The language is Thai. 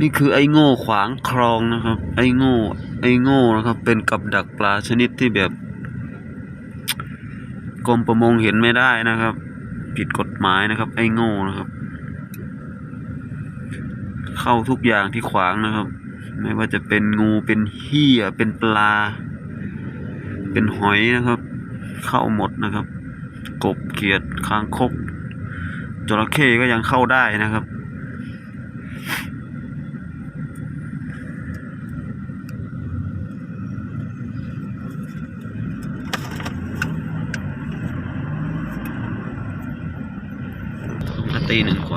นี่คือไอ้โง่ขวางคลองนะครับ ไอ้โง่ ไอ้โง่นะครับ เป็นกับดักปลาชนิดที่แบบกรมประมงเห็นไม่ได้นะครับ ผิดกฎหมายนะครับ ไอ้โง่นะครับ เข้าทุกอย่างที่ขวางนะครับ ไม่ว่าจะเป็นงูเป็นเหี้ยเป็นปลา เป็นหอยนะครับ เข้าหมดนะครับ กบเขียดคางคกจระเข้ก็ยังเข้าได้นะครับ ዘጠኝን እንኳ